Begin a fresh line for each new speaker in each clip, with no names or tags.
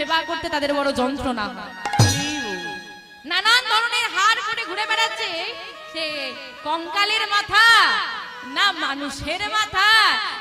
সেবা করতে তাদের বড় যন্ত্রণা নানান ধরনের হার করে ঘুরে বেড়াচ্ছে। সে কঙ্কালের মাথা, না মানুষের মাথা।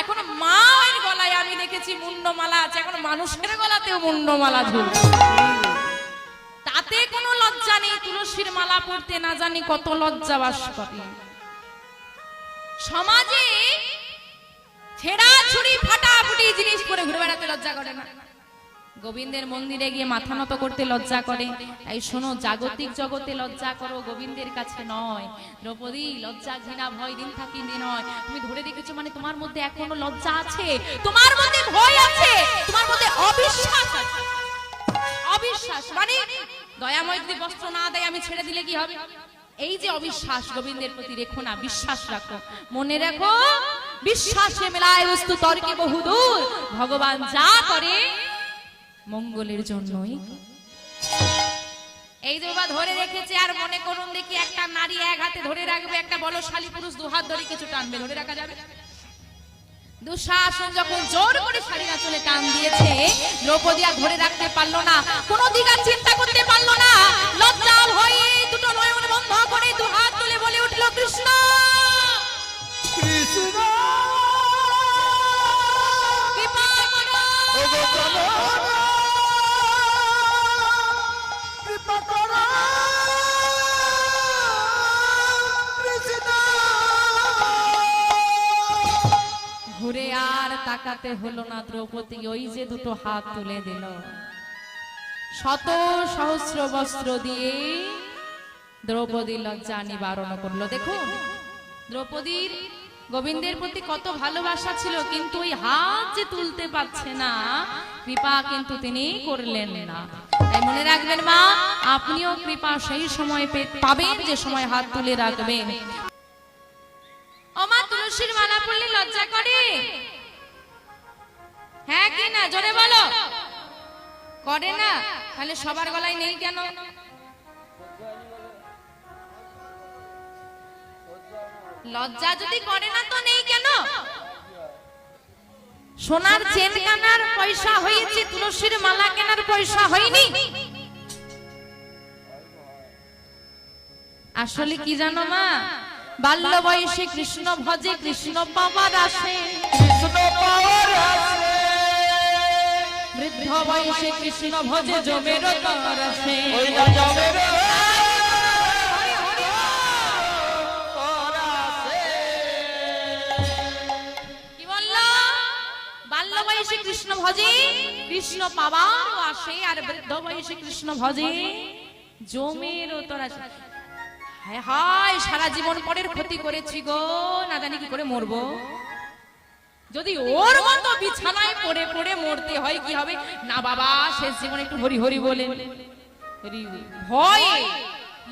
এখন মায়ের গলায় আমি দেখেছি মুন্ডমালা আছে। এখন মানুষের গলাতেও মুন্ডমালা ঝুলছে। তাতে কোনো লজ্জা নেই। তুলসীর মালা পড়তে না জানি কত লজ্জা বাস করে। সমাজে ছেঁড়া ছুরি ফাটাফুটি জিনিস করে ঘুরে বেড়াতে লজ্জা করে না। গোবিন্দের মন্দিরে গিয়ে মাথা নত করতে লজ্জা করে। তাই শোনো, জাগতিক জগতে লজ্জা করো, গোবিন্দের কাছে নয়। দ্রৌপদী, লজ্জা, ঘৃণা, ভয় দিন থাকি দিন নয়। তুমি ধরে রেখেছো মানে তোমার মধ্যে এখনও লজ্জা আছে? তোমার মধ্যে ভয় আছে? তোমার মধ্যে অবিশ্বাস অবিশ্বাস মানে দয়াময় যদি বস্ত্র না দেয়, আমি ছেড়ে দিলে কি হবে? এই যে অবিশ্বাস, গোবিন্দের প্রতি রেখো না, বিশ্বাস রাখো। মনে রাখো, বিশ্বাসে মেলায় বস্তু তর্কে বহুদূর। ভগবান যা করে মঙ্গলের জন্যই। এই বাবা ধরে রেখেছে আর মনে করুন দেখি একটা নারী এক হাতে ধরে রাখবে একটা বলশালী পুরুষ দু হাত ধরে কিছু টানবে ধরে রাখা যাবে? দুঃশাসন যখন জোর করে শাড়ি চলে টান দিয়েছে দ্রৌপদী আর ধরে রাখতে পারল না কোনো দিক আর চিন্তা করতে পারল না লজ্জা ভয়ে দুটো নয়ন বন্ধ করে দু হাত তুলে বলে উঠল কৃষ্ণ!
কৃষ্ণ!
তাকাতে হলো না দ্রৌপদী, ওই যে দুটো হাত তুলে দিল। শত সহস্র বস্ত্র দিয়ে দ্রৌপদী লজ্জা নিবারণ করল। দেখুন, দ্রৌপদীর গোবিন্দের প্রতি কত ভালোবাসা ছিল, কিন্তু ওই হাত যে তুলতে পারছে না, কৃপা কিন্তু তিনি করলেন না। তাই মনে রাখবেন মা, আপনিও কৃপা সেই সময় পাবেন যে সময় হাত তুলে রাখবেন। ও মা তুলসীর মালা পড়লে লজ্জা করে। হ্যাঁ কি না? জোরে বলো। করে না? তাহলে সবার গলায় নেই কেন? লজ্জা যদি করে না তো নেই কেন? সোনার চেন কেনার পয়সা হয়েছে, তুলসীর মালা কেনার পয়সা হয়নি। আসলে কি জানো মা? বাল্য বয়সে কৃষ্ণ ভজে কৃষ্ণ পাবার আসে।
কৃষ্ণ পাওয়ার আছে
বৃদ্ধ বয়সে কৃষ্ণ ভজে জমের তর আসে
ওই না যাবে রে তোর আছে।
কি বলল? বাল্য বয়সে কৃষ্ণ ভজে কৃষ্ণ পাবার আসে আর বৃদ্ধ বয়সে কৃষ্ণ ভজে জমের তোর আসে হায় হায় সারা জীবন পরের ক্ষতি করেছি গো না জানি কি করে মরবো। যদি ওর মতো বিছানায় পড়ে পড়ে মরতে হয়, কি হবে? না বাবা, শেষ জীবনে একটু হরি হরি বলে। ভয়ে?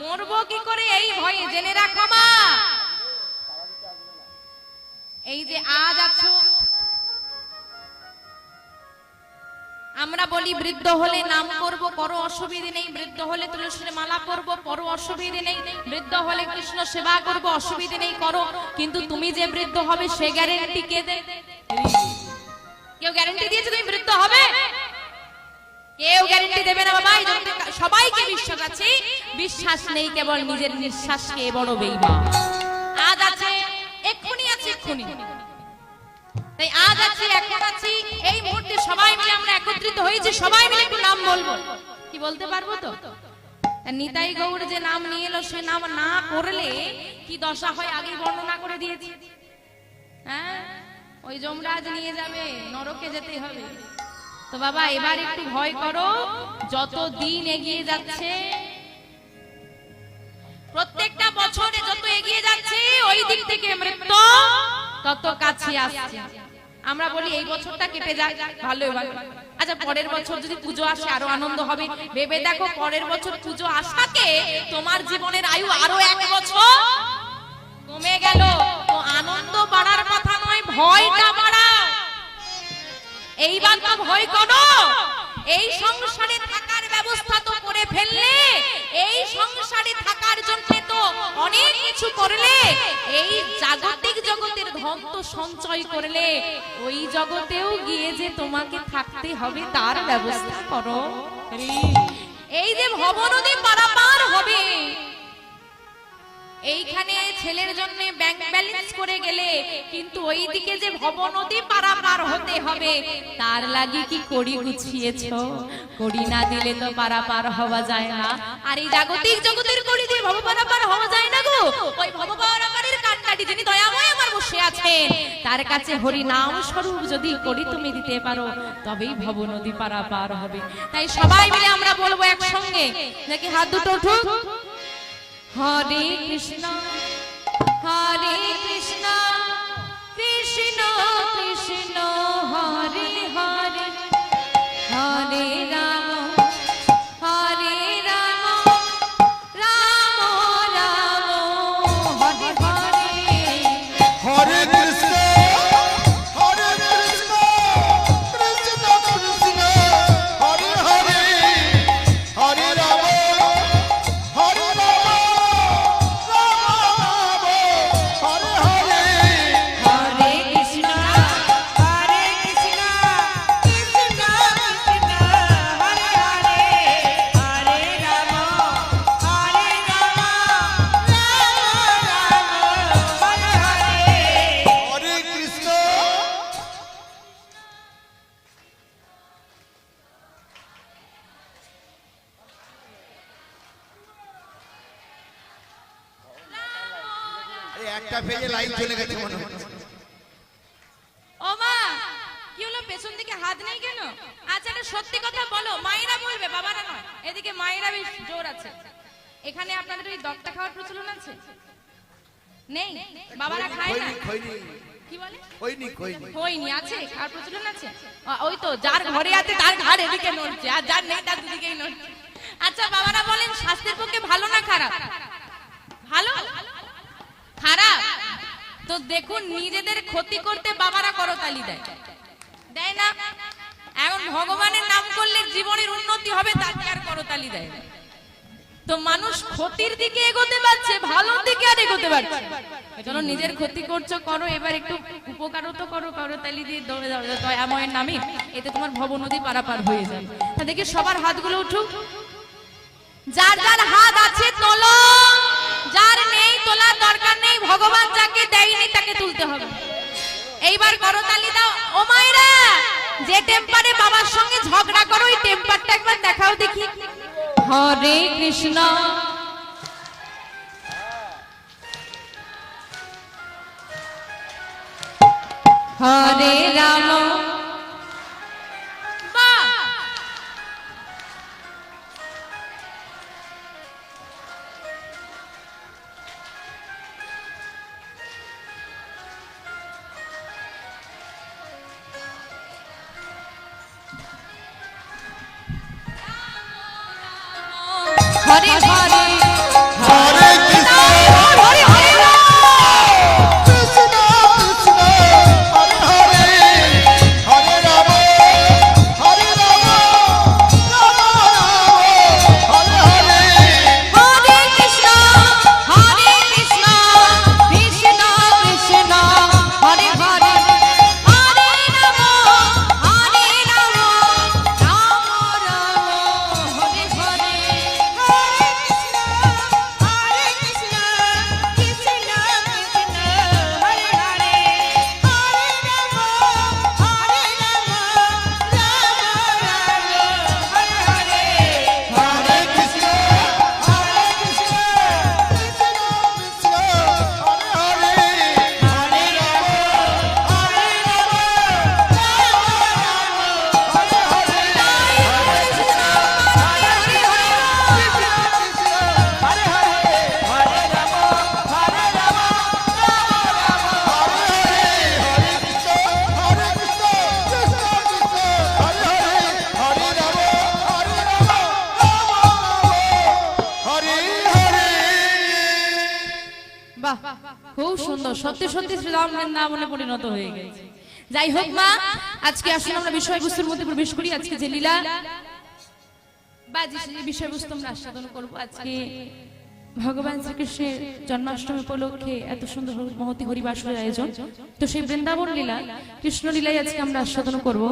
মরবো কি করে এই ভয়ে? জেনে রাখো মা। এই যে আজ আছো। আমরা বলি বৃদ্ধ হলে নাম করব করো অসুবিধে নেই। বৃদ্ধ হলে তুলসীর মালা করব করো অসুবিধে নেই। বৃদ্ধ হলে কৃষ্ণ সেবা করব, অসুবিধে নেই, করো। কিন্তু তুমি যে বৃদ্ধ হবে, সে গ্যারেন্টি কে দে কেউ গ্যারেন্টি দিয়েছে তুমি বৃদ্ধ হবে? কেউ গ্যারেন্টি দেবে না বাবা সবাইকে বিশ্বাস আছে। বিশ্বাস নেই কেবল নিজের নিঃশ্বাসকে বড় বেইবা আজ আছে, এক্ষুনি আছে, এক্ষুনি। তাই আজ আছি, এখন আছি, এই মুহূর্তে সবাই মিলে আমরা একত্রিত হয়েছি, সবাই মিলে একটু নাম বলব। কি বলতে পারব তো? নিতাই গৌড় যে নাম নিয়ে এলো, সে নাম না করলে কি দশা হয় আগে বর্ণনা করে দিয়েছি। হ্যাঁ? ওই যমরাজ নিয়ে যাবে, নরকে যেতে হবে। তো বাবা, এবার একটু ভয় করো, যত দিন এগিয়ে যাচ্ছে, প্রত্যেকটা বছরে যত এগিয়ে যাচ্ছে, ওই দিক থেকে মৃত্যু, তত কাছে আসছে। আমরা বলি, এই বছরটা কেটে যাক ভালো ভালো। আচ্ছা পরের বছর যদি পুজো আসে, আরও আনন্দ হবে। ভেবে দেখো, পরের বছর পুজো আসাকে তোমার জীবনের আয়ু আরও এক বছর কমে গেল। তো আনন্দ বাড়ার ভয়টা বাড়াও এইবার তো ভয় করো। এই সংসারে থাকার ব্যবস্থা তো করে ফেললে, এই সংসারে থাকার জন্য তো অনেক কিছু করলে, এই জাগতিক জগতের ধন তো সঞ্চয় করলে, ওই জগতেও গিয়ে যে তোমাকে থাকতে হবে, তার ব্যবস্থা করো। এই যে ভবনদী পারাপার হবে এইখানে ছেলের জন্য ব্যাংক ব্যালেন্স করে গেলে কিন্তু ওইদিকে যে ভবনদী পারাপার হতে হবে, তার লাগি কি কড়ি গুছিয়েছো? কড়ি না দিলে তো পারাপার হওয়া যায় না। আর এই জাগতিক জগতের করি দিয়ে ভব পারাপার হওয়া যায় না গো। ওই ভব পারাপারের কান্নাটি যিনি দয়াময় আমার বসে আছে তার কাছে হরি নাম স্বরূপ যদি করি তুমি দিতে পারো, তবেই ভব নদী পারাপার হবে। তাই সবাই মিলে আমরা বলব একসঙ্গে, নাকি হাত দুটো উঠুক? হরে কৃষ্ণ
একটা পেজে লাইন চলে গেছে মনে হচ্ছে
ও মা কি হলো? পেছন দিকে হাত নেই কেন? আচ্ছা এটা সত্যি কথা বলো মায়েরা বলবে বাবারা নয়। এদিকে মায়েরা বেশ জোর আছে। এখানে আপনাদের ওই দত্তা খাওয়ার প্রচলন আছে? নেই? বাবারা খায় না? কি বলে?
খৈনি
হয়নি আছে খাওয়ার প্রচলন আছে? ওই তো যার ঘরে আছে তার ঘাড় এদিকে নড়ছে আর যার নেই তার দুদিকেই নড়ছে। আচ্ছা বাবারা বলেন স্বাস্থ্যের পক্ষে ভালো না খারাপ? ভালো? খারাপ? তো দেখুন, নিজেদের ক্ষতি করতে বাবারা করতালি দেয়। দেয় না? এখন ভগবানের নাম করলে জীবনের উন্নতি হবে তাকে আর করতালি দেয় না। তো মানুষ ক্ষতির দিকে এগোতে পারছে, ভালোর দিকে আর এগোতে পারছে চলো, নিজের ক্ষতি করছ, করো, এবার একটু উপকারও তো করো করো তালি দিয়ে দৌড়ে দাও। দয়াময়ের নামে, এতে তোমার ভব নদী পারাপার হয়ে যাবে। তা দেখি সবার হাতগুলো উঠুক। যার যার হাত আছে, তোলো। এইবার করতালি দাও। ও মায়েরা, যে টেম্পারে বাবার সঙ্গে ঝগড়া করো, ওই টেম্পারটা একবার দেখাও দেখি। হরে কৃষ্ণ। হরে রাম। হরে হরে সত্যি সত্যি শ্রীরামের নাম বলে পরিণত হয়ে গেছে। যাই হোক মা, আজকে আসলে আমরা বিষয়বস্তুর মধ্যে প্রবেশ করি। আজকে যে লীলা বা যে বিষয়বস্তু আমরা আস্বাদন করব। আজকে ভগবান শ্রীকৃষ্ণের জন্মাষ্টমী উপলক্ষে এত সুন্দর মহতি হরিবাসের আয়োজন। তো সেই বৃন্দাবন লীলা, কৃষ্ণ লীলায় আজকে আমরা আস্বাদন করব।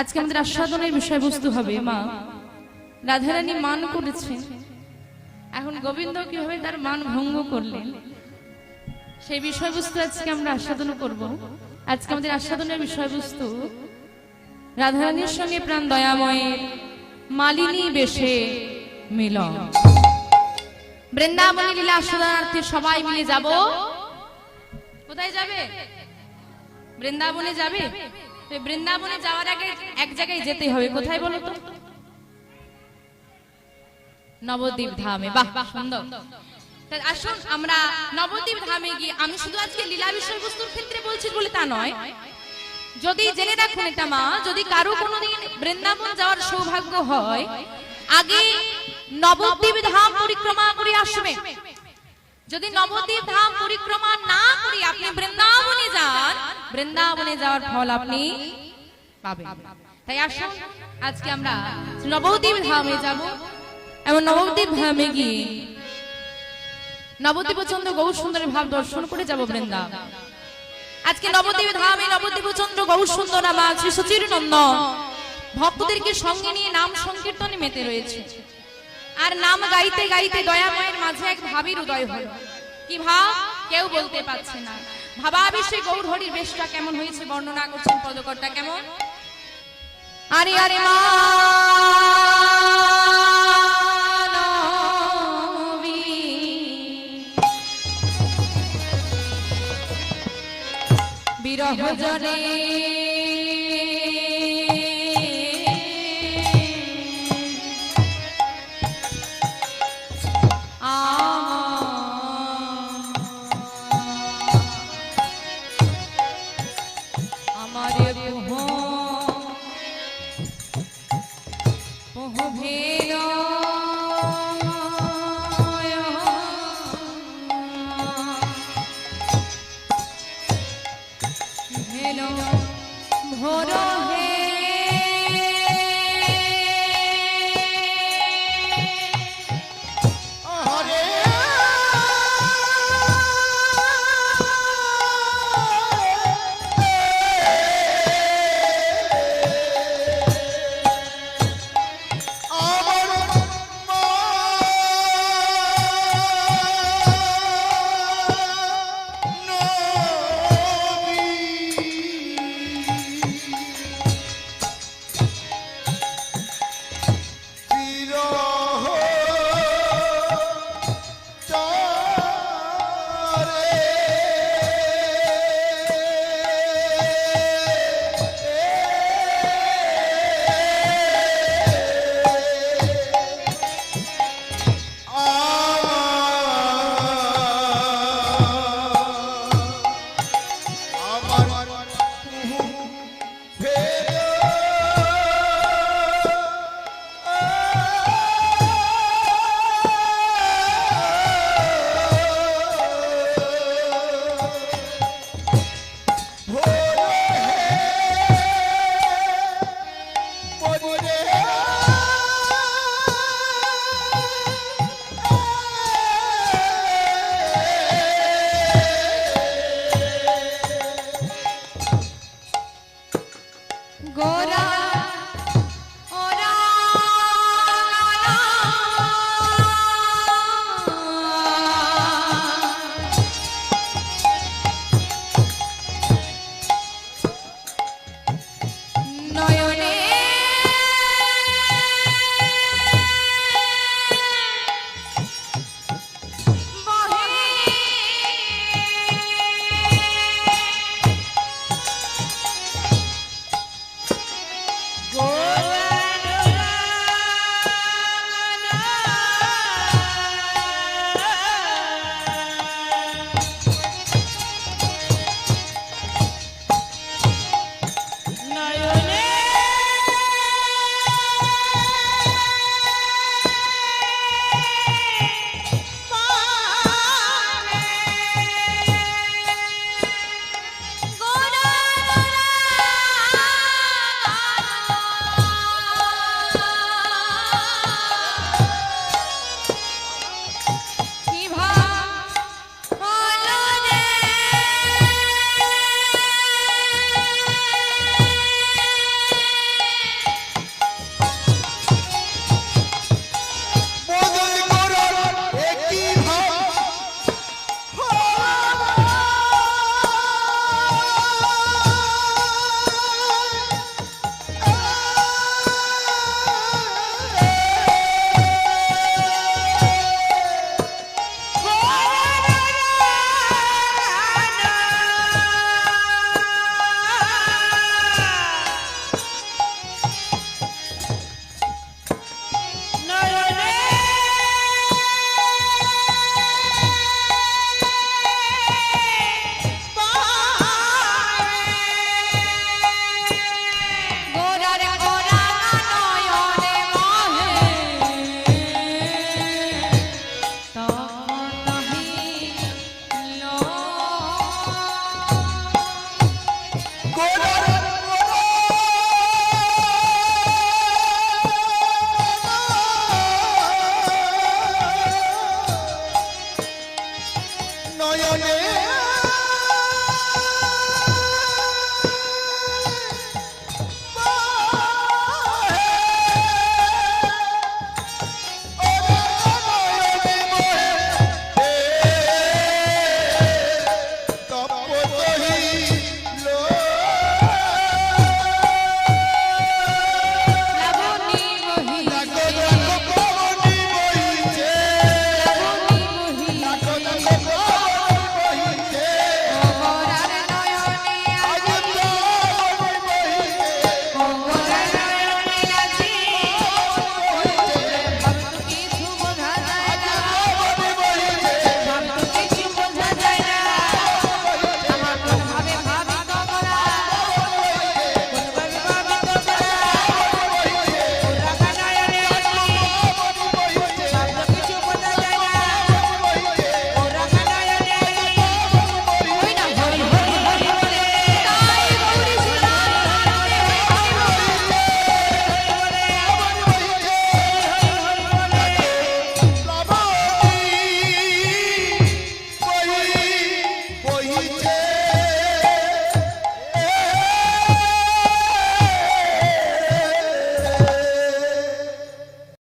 আজকে আমাদের আস্বাদনের বিষয়বস্তু হবে মা, রাধারানী মান করেছেন। এখন গোবিন্দ কীভাবে তার মান ভঙ্গ করলেন? সেই বিষয়বস্তু আজকে আমরা আস্বাদন করব। আজকে আমাদের আস্বাদনের বিষয়বস্তু, রাধারানীর সঙ্গে প্রাণ দয়াময়ের মালিনী বেশে মিলন। বৃন্দাবনী লীলা আস্বাদনার্থে সবাই মিলে যাব। কোথায় যাবে? বৃন্দাবনে যাবে? তো বৃন্দাবনে যাওয়ার আগে এক জায়গায় যেতে হবে, কোথায় বলো তো? নবদ্বীপ ধামে। বাহ, সুন্দর। আসুন, আমরা নবদ্বীপ ধামে গিয়ে, আমি শুধু আজকে লীলা বিষয়বস্তুর ক্ষেত্রে বলছি বলে তা নয়। যদি জেনে রাখুন এটা মা, যদি কারও কোনোদিন বৃন্দাবন যাওয়ার সৌভাগ্য হয়, আগে নবদ্বীপ ধাম পরিক্রমা করে আসবে। যদি নবদ্বীপ ধাম পরিক্রমা না করে আপনি বৃন্দাবনে যান, বৃন্দাবনে যাওয়ার ফল আপনি পাবেন। তাই আসুন, আজকে আমরা নবদ্বীপ ধামে যাব। এবং নবদ্বীপ ধামে গিয়ে নবদ্বীপ চন্দ্র গৌর সুন্দরের ভাব দর্শন করে যাব বৃন্দাবন আজকে নবদ্বীপ ধামে নবদ্বীপ চন্দ্র গৌর সুন্দর নামা শ্রী সুচির নন্দন ভক্তদেরকে সঙ্গে নিয়ে নাম সংকীর্তনে মেতে রয়েছে। আর নাম গাইতে গাইতে দয়াময়ের মাঝে এক ভাবির উদয় হল। কি ভাব? কেউ বলতে পারছে না। ভাবাবিষে গৌর হরির বেশটা কেমন হয়েছে বর্ণনা করছেন পদকর্তা কেমন? আরে আরে মা! নজরে Oh, hey, oh.